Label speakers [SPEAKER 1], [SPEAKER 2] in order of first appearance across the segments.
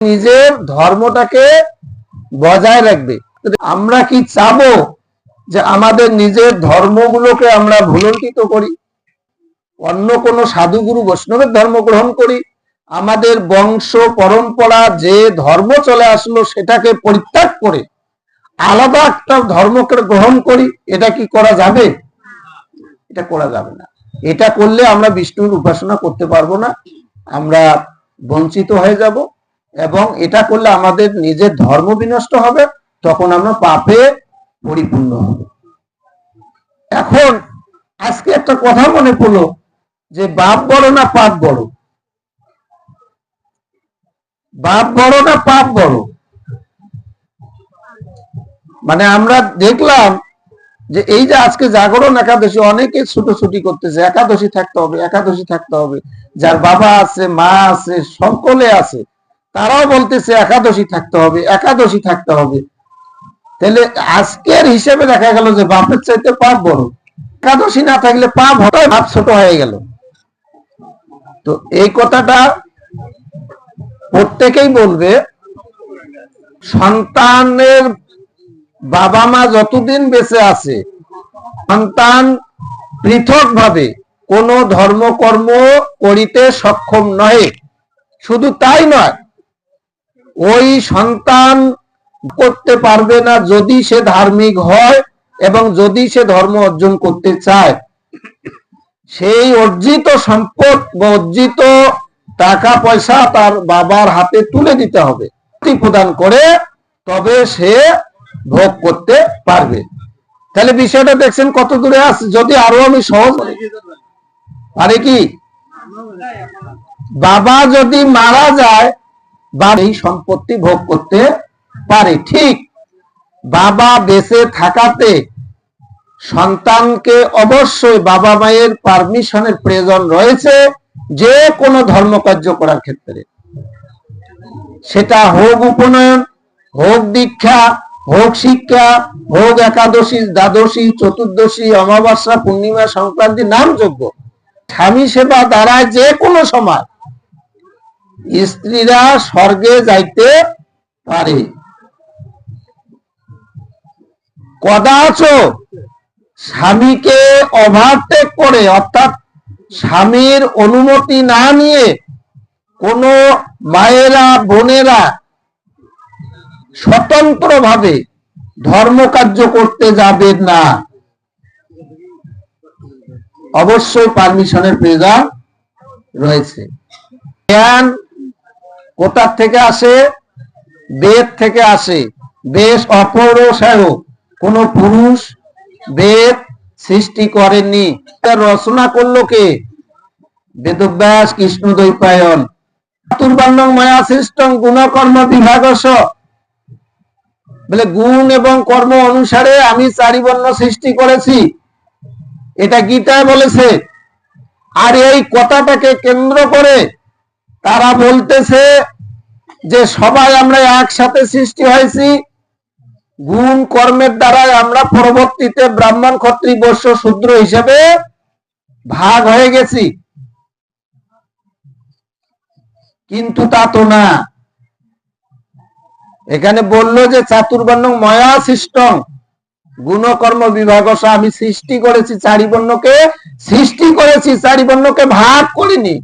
[SPEAKER 1] নিজের ধর্মটাকে বজায় রাখবে। আমরা কি চাবো যে আমাদের নিজের ধর্মগুলোকে আমরা ভুলন্টিত করি? অন্য কোনো সাধুগুরু বৈষ্ণবের ধর্ম গ্রহণ করি? আমাদের বংশ পরম্পরা যে ধর্ম চলে আসলো সেটাকে পরিত্যাগ করে আলাদা একটা ধর্মকে গ্রহণ করি, এটা কি করা যাবে? এটা করা যাবে না। এটা করলে আমরা বিষ্ণুর উপাসনা করতে পারব না, আমরা বঞ্চিত হয়ে যাব। এবং এটা করলে আমাদের নিজের ধর্ম বিনষ্ট হবে, তখন আমরা পাপে পরিপূর্ণ হব। এখন আজকে একটা কথা মনে পড়ল যে বাপ বড় না পাপ বড়? বাপ বড় না পাপ বড়? মানে আমরা দেখলাম যে এই যে আজকে জাগরণ একাদশী, অনেকে ছুটোছুটি করতেছে, একাদশী থাকতে হবে, একাদশী থাকতে হবে। যার বাবা আছে, মা আছে, সকলে আছে। তারাও বলতেছে একাদশী থাকতে হবে, একাদশী থাকতে হবে। তাহলে আজকের হিসেবে দেখা গেল যে বাপের চাইতে পাপ বড়। একাদশী না থাকলে পাপ হয় বাপ ছোট হয়ে গেল। তো এই কথাটা প্রত্যেকেই বলবে, সন্তানের বাবা মা যতদিন বেঁচে আছে, সন্তান পৃথক ভাবে কোন ধর্মকর্ম করিতে সক্ষম নয় শুধু তাই নয় ওই সন্তান করতে পারবে না যদি সে ধার্মিক হয় এবং যদি সে ধর্ম অর্জন করতে চায়। সেই অর্জিত সম্পদ বা অর্জিত টাকা পয়সা তার বাবার হাতে তুলে দিতে হবে। প্রদান করে তবে সে ভোগ করতে পারবে। তাহলে বিষয়টা দেখছেন কত দূরে আছে। যদি আরও আমি সহজ পারে কি? বাবা যদি মারা যায় বা এই সম্পত্তি ভোগ করতে পারে। ঠিক বাবা বেঁচে থাকাতে সন্তানকে অবশ্যই বাবা মায়ের পারমিশনের প্রয়োজন রয়েছে যে কোনো ধর্মকার্য করার ক্ষেত্রে। সেটা হোক উপনয়ন হোক দীক্ষা হোক শিক্ষা হোক একাদশী, দ্বাদশী, চতুর্দশী, অমাবস্যা, পূর্ণিমা, সংক্রান্তি নামযোগ্য স্বামী সেবা দ্বারা যে কোনো সময় স্ত্রীরা স্বর্গে যাইতে পারে। কদাচ স্বামীকে ওভারটেক করে, অর্থাৎ স্বামীর অনুমতি না নিয়ে কোন মায়েরা, বোনেরা স্বতন্ত্রভাবে ধর্মকার্য করতে যাবে না। অবশ্যই পারমিশনের প্রয়োজন রয়েছে। জ্ঞান কোথার থেকে আসে? বেদ থেকে আসে। বেশ অপরসায় কোন পুরুষ বেদ সৃষ্টি করেননি। রচনা করল কে? বেদব্যাস কৃষ্ণ দৈপায়ন চতুর্বর্ণ মায়া সৃষ্টং গুণকর্ম বিভাগস বলে, গুণ এবং কর্ম অনুসারে আমি চারি বর্ণ সৃষ্টি করেছি। এটা গীতায় বলেছে। আর এই কথাটাকে কেন্দ্র করে তারা বলতেছে যে সবাই আমরা একসাথে সৃষ্টি হয়েছি। গুণ কর্মের দ্বারাই আমরা পরবর্তীতে ব্রাহ্মণ ক্ষত্রি বৈশ্য শূদ্র হিসেবে ভাগ হয়ে গেছি। কিন্তু তা তো না। এখানে বলল যে চাতুর্বর্ণ ময়া সৃষ্টং। গুণকর্ম বিভাগ আমি সৃষ্টি করেছি চারি বর্ণকে সৃষ্টি করেছি চারি বর্ণকে ভাগ করিনি।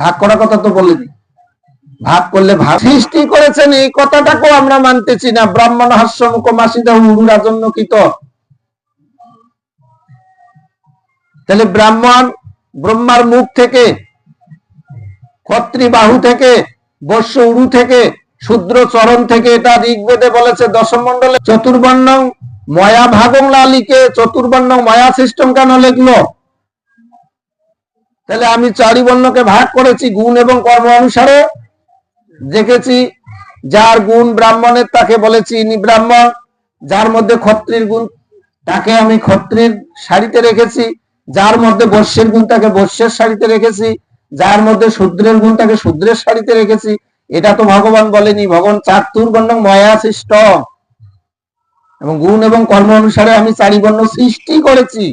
[SPEAKER 1] ভাগ করার কথা তো বলিনি। ভাগ করলে ভাগ। সৃষ্টি করেছেন এই কথাটাকেও আমরা মানতেছি না। ব্রাহ্মণ হাস্য মুখ মাসিদা উড়ুরা জন্য কি তো? তাহলে ব্রাহ্মণ ব্রহ্মার মুখ থেকে ক্ষত্রি বাহু থেকে, বর্ষ উরু থেকে, শূদ্র চরণ থেকে এটা ঋগ্বেদে বলেছে দশম মন্ডলে চতুর্বর্ণ ময়া ভাগং লালিকে, চতুর্বর্ণ ময়া সিস্টেম কেন লিখলো? তাহলে আমি চারি বর্ণকে ভাগ করেছি গুণ এবং কর্ম অনুসারে। দেখেছি, যার গুণ ব্রাহ্মণের তাকে বলেছি ইনি ব্রাহ্মণ, যার মধ্যে ক্ষত্রির গুণ তাকে আমি ক্ষত্রির শাড়িতে রেখেছি, যার মধ্যে বর্ষের গুণ তাকে বর্ষের শাড়িতে রেখেছি, যার মধ্যে শূদ্রের গুণ তাকে শূদ্রের শাড়িতে রেখেছি। এটা তো ভগবান বলেনি, ভগবান চাতুর বর্ণ ময়া সৃষ্ট এবং গুণ এবং কর্ম অনুসারে আমি চারি বর্ণ সৃষ্টি করেছি।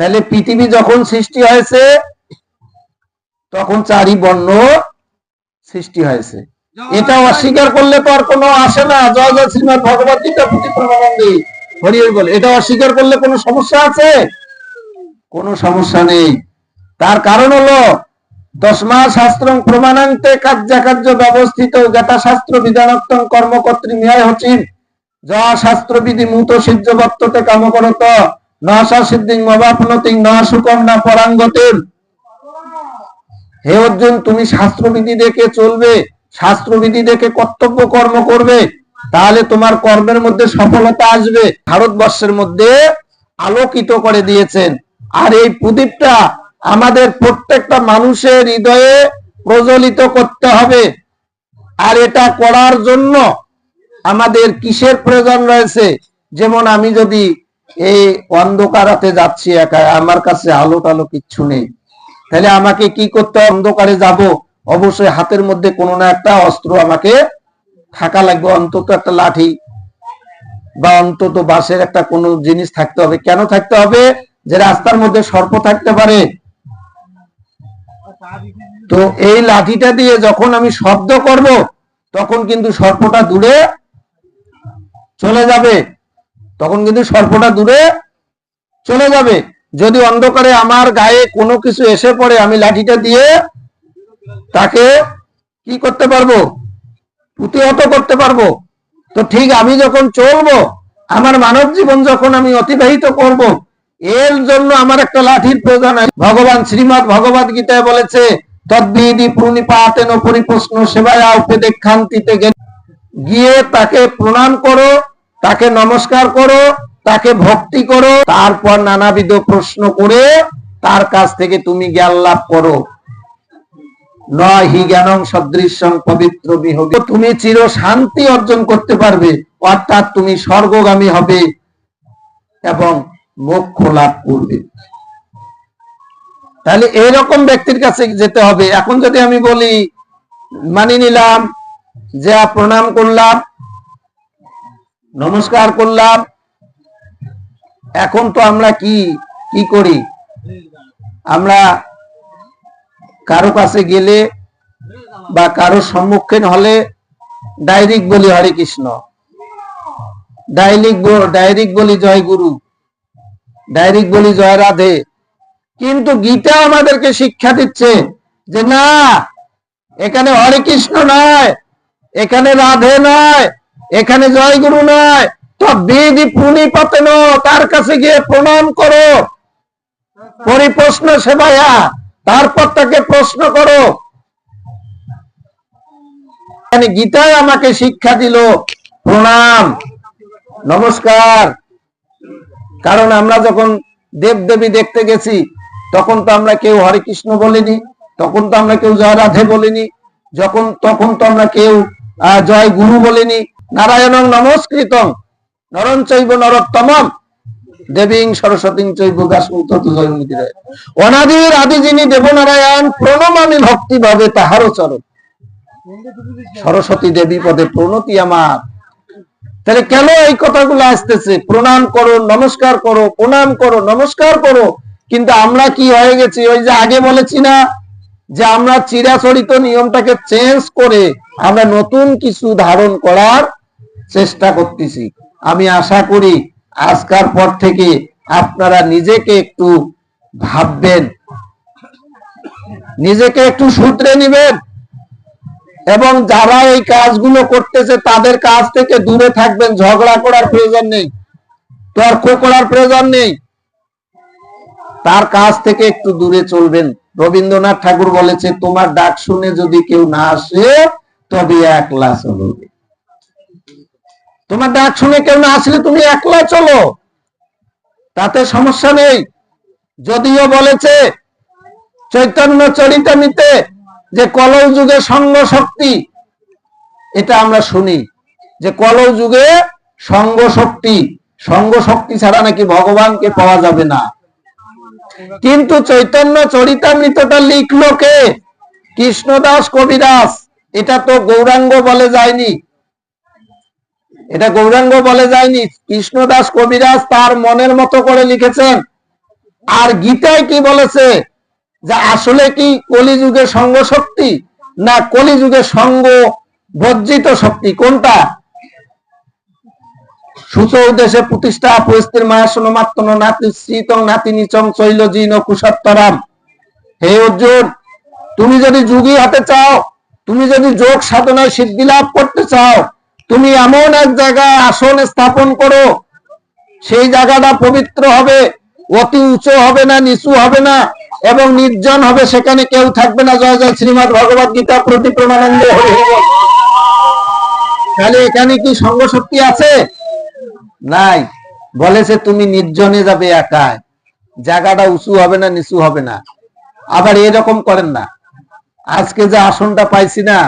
[SPEAKER 1] তাহলে পৃথিবী যখন সৃষ্টি হয়েছে তখন চারি বর্ণ সৃষ্টি হয়েছে। এটা অস্বীকার করলে তো আর কোনো আসে না। জয় জয় শ্রীমদ ভগবত গীতা পুঁথি প্রমানন্দী হরি হরি বলে। এটা অস্বীকার করলে কোনো সমস্যা আছে? কোনো সমস্যা নেই। তার কারণ হলো দশমা শাস্ত্র প্রমাণান্তে কার্যাকার্য ব্যবস্থিত জ্ঞাতা শাস্ত্র বিধানক্তং কর্মকর্ত্রী মিয়ায় হচিন। যা শাস্ত্র বিধি মূত সিদ্ধ বর্ততে নশা সিদ্ধিং মবাপনতিং ন সুকম না পরাঙ্গতির হে অর্জুন, তুমি শাস্ত্রবিধি দেখে চলবে, শাস্ত্রবিধি দেখে কর্তব্য কর্ম করবে, তাহলে তোমার কর্মের মধ্যে সফলতা আসবে। ভারতবর্ষের মধ্যে আলোকিত করে দিয়েছেন। আর এই প্রদীপটা আমাদের প্রত্যেকটা মানুষের হৃদয়ে প্রজ্বলিত করতে হবে। আর এটা করার জন্য আমাদের কিসের প্রয়োজন রয়েছে? যেমন আমি যদি এই অন্ধকারাতে যাচ্ছি একা আমার কাছে আলো টালো কিচ্ছু নেই। তাহলে আমাকে কি করতে অন্ধকারে যাব, অবশ্যই হাতের মধ্যে কোনো না একটা অস্ত্র আমাকে থাকা লাগবে, অন্তত একটা লাঠি বা অন্তত বাঁশের একটা কোনো জিনিস থাকতে হবে। কেন থাকতে হবে? যে রাস্তার মধ্যে সর্প থাকতে পারে। তো এই লাঠিটা দিয়ে যখন আমি শব্দ করব, তখন কিন্তু সর্পটা দূরে চলে যাবে। তখন কিন্তু সর্পটা দূরে চলে যাবে। যদি অন্ধকারে আমার গায়ে কোনো কিছু এসে পড়ে, আমি লাঠিটা দিয়ে তাকে কি করতে পারব? প্রতিহত করতে পারব? তো ঠিক আমি যখন চলবো, আমার মানব জীবন যখন আমি অতিবাহিত করব, এর জন্য আমার একটা লাঠির প্রয়োজন ভগবান শ্রীমৎ ভগবত গীতায় বলেছে, তদ্বিধি পরিপ্রশ্ন সেবায় উপদেক্ষান্তিতে গিয়ে তাকে প্রণাম করো। তাকে নমস্কার করো, তাকে ভক্তি করো, তারপর নানাবিধ প্রশ্ন করে তার কাছ থেকে তুমি জ্ঞান লাভ করো। নয় হি জ্ঞানং সদৃশ্যং পবিত্র বিহগে তুমি চির অর্জন করতে পারবে, অর্থাৎ তুমি স্বর্গগামী হবে এবং মোক্ষ লাভ করবে। তাহলে এইরকম ব্যক্তির কাছে যেতে হবে। এখন যদি আমি বলি, মানি নিলাম, যে প্রণাম করলাম নমস্কার করলাম। এখন তো আমরা কি কি করি? আমরা কারও কাছে গেলে বা কারও সম্মুখীন হলে ডাইরেক্ট বলি হরে কৃষ্ণ। ডাইরেক্ট ডাইরেক্ট বলি জয় গুরু। ডাইরেক্ট বলি জয় রাধে। কিন্তু গীতা আমাদেরকে শিক্ষা দিচ্ছে যে না, এখানে হরে কৃষ্ণ নয়, এখানে রাধে নয় এখানে জয় গুরু নয় তো বিধি পুনিপতেন তার কাছে গিয়ে প্রণাম করো? পরিপ্রশ্ন সেবায়া, তারপর তাকে প্রশ্ন করো। গীতায় আমাকে শিক্ষা দিল, প্রণাম, নমস্কার। কারণ আমরা যখন দেব দেবী দেখতে গেছি, তখন তো আমরা কেউ হরে কৃষ্ণ বলিনি, তখন তো আমরা কেউ জয় রাধে বলিনি, যখন, তখন তো আমরা কেউ জয় গুরু বলিনি। নারায়ণ নমস্কৃতং। নরম চৈব নরোত্তমম। দেবীং সরস্বতী চৈব অনাদির আদি যিনি দেবনারায়ণ, প্রণমামি ভক্তি ভাবে তাহারও চরণ। সরস্বতী দেবী পদে প্রণতি আমার। তাহলে কেন এই কথাগুলো আসতেছে? প্রণাম করো, নমস্কার করো, প্রণাম করো, নমস্কার করো। কিন্তু আমরা কি হয়ে গেছি? ওই যে আগে বলেছি না যে আমরা চিরাচরিত নিয়মটাকে চেঞ্জ করে আমরা নতুন কিছু ধারণ করার চেষ্টা করতেছি। আমি আশা করি আজকার পর থেকে আপনারা নিজেকে একটু ভাববেন। নিজেকে একটু সূত্রে নিবেন। এবং যারা এই কাজগুলো করতেছে, তাদের কাজ থেকে দূরে থাকবেন। ঝগড়া করার প্রয়োজন নেই, তর্ক করার প্রয়োজন নেই। তার কাজ থেকে একটু দূরে চলবেন। রবীন্দ্রনাথ ঠাকুর বলেছে, তোমার ডাক শুনে যদি কেউ না আসে, তবে একলা চলবে তোমার ডাক শুনে কেউ না আসলে তুমি একলা চলো। তাতে সমস্যা নেই। যদিও বলেছে চৈতন্য চরিতামিতে যে কলৌ যুগে সঙ্গ শক্তি, এটা আমরা শুনি। যে কলৌ যুগে সঙ্গ শক্তি সঙ্গ শক্তি ছাড়া নাকি ভগবানকে পাওয়া যাবে না। কিন্তু চৈতন্য চরিতামৃতটা লিখলো কে? কৃষ্ণদাস কবিদাস এটা তো গৌরাঙ্গ বলে যায়নি। এটা গৌরাঙ্গ বলে যায়নি, কৃষ্ণদাস কবিরাজ তার মনের মতো করে লিখেছেন। আর গীতায় কি বলেছে? যে আসলে কি কলিযুগে সঙ্গ শক্তি না কলিযুগে সঙ্গ বর্জিত শক্তি? কোনটা? সুচৌ দেশে প্রতিষ্ঠা পরিস্থিতির মায়াসন মাত্র নাতি শ্রীতং নাতি নিচং চৈল জিন কুষাত্তরাম হে অর্জুন, তুমি যদি যুগী হতে চাও, তুমি যদি যোগ সাধনায় সিদ্ধি লাভ করতে চাও তুমি এমন এক জায়গায় আসন স্থাপন করো, সেই জায়গাটা পবিত্র হবে, অতি উঁচু হবে না, নিচু হবে না, এবং নির্জন হবে, সেখানে কেউ থাকবে না। জয় জয় শ্রীমদ ভগবত গীতা, প্রতি প্রমানন্দ। তাহলে এখানে কি সঙ্গ শক্তি আছে? নাই। বলেছে তুমি নির্জনে যাবে একাই। জায়গাটা উঁচু হবে না, নিচু হবে না। আবার এরকম করেন না। আজকে যে আসনটা পাইছি না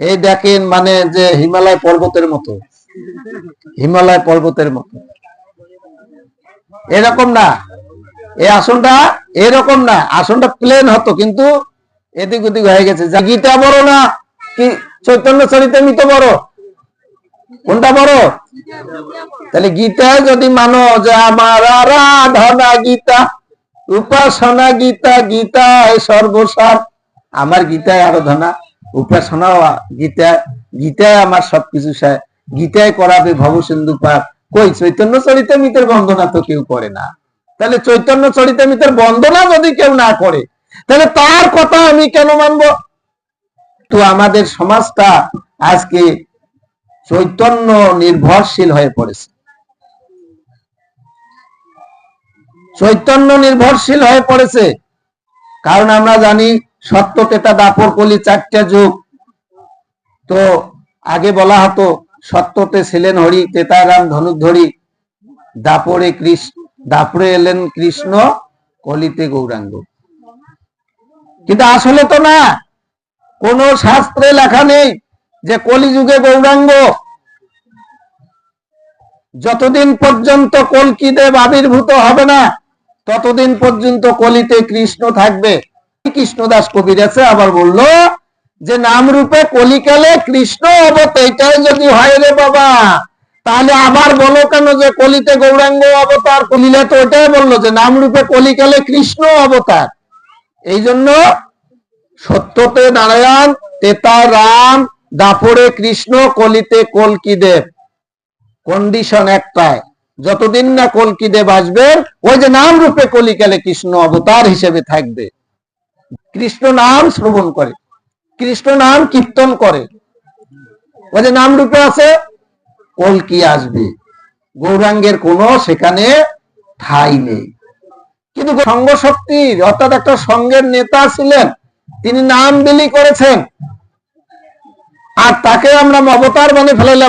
[SPEAKER 1] এই দেখেন মানে যে হিমালয় পর্বতের মতো। হিমালয় পর্বতের মতো। এরকম না। এই আসনটা এরকম না। আসনটা প্লেন হতো, কিন্তু এদিক ওদিক হয়ে গেছে। গীতা বড় না, কি চৈতন্য চরিতামিত বড়? কোনটা বড়? তাহলে গীতায় যদি মানো যে আমার আরাধনা গীতা, উপাসনা গীতা, গীতায় সর্বসার। আমার গীতায় আরাধনা। উপাসনা গীতা গীতায় আমার সবকিছু গীতায় করাবে ভবসিন্ধু পার কই, চৈতন্য চরিতামিতের বন্দনা তো কেউ করে না। তাহলে চৈতন্য চরিতামিতের বন্দনা যদি কেউ না করে তাহলে তার কথা আমি কেন মানবো? তো আমাদের সমাজটা আজকে চৈতন্য নির্ভরশীল হয়ে পড়েছে। চৈতন্য নির্ভরশীল হয়ে পড়েছে। কারণ আমরা জানি সত্য তেতা দাপর কলি চারটা যুগ। তো আগে বলা হতো, সত্যতে ছিলেন হরি, তেতারাম ধনুধরি দাপরে কৃষ্ণ দাপরে এলেন কৃষ্ণ, কলিতে গৌরাঙ্গ। কিন্তু আসলে তো না, কোন শাস্ত্রে লেখা নেই যে কলিযুগে গৌরাঙ্গ। যতদিন পর্যন্ত কলকিদেব আবির্ভূত হবে না, ততদিন পর্যন্ত কলিতে কৃষ্ণ থাকবে। কৃষ্ণদাস কবির আছে, আবার বলল যে নাম রূপে কলিকালে কৃষ্ণ অবত, এটাই যদি হয় রে বাবা। তাহলে আবার বলো কেন যে কলিতে গৌরাঙ্গ অবতার? কলিলে তো ওটাই বলল যে নাম রূপে কলিকালে কৃষ্ণ অবতার। এই জন্য সত্যতে নারায়ণ, তেতা রাম, দাপরে কৃষ্ণ, কলিতে কলকিদেব। কন্ডিশন একটাই, যতদিন না কলকিদেব আসবেন ওই যে নাম রূপে কলিকালে কৃষ্ণ অবতার হিসেবে থাকবে। কৃষ্ণ নাম শ্রবণ করে, কৃষ্ণ নাম কীর্তন করে। যে নাম রূপে আছে কলকি আসবে? গৌরাঙ্গের কোনো সেখানে ঠাই নেই। কিন্তু সঙ্গ শক্তির, অর্থাৎ একটা সঙ্গের নেতা ছিলেন, তিনি নাম বিলি করেছেন। আর তাকে আমরা অবতার বানিয়ে ফেলাইলাম।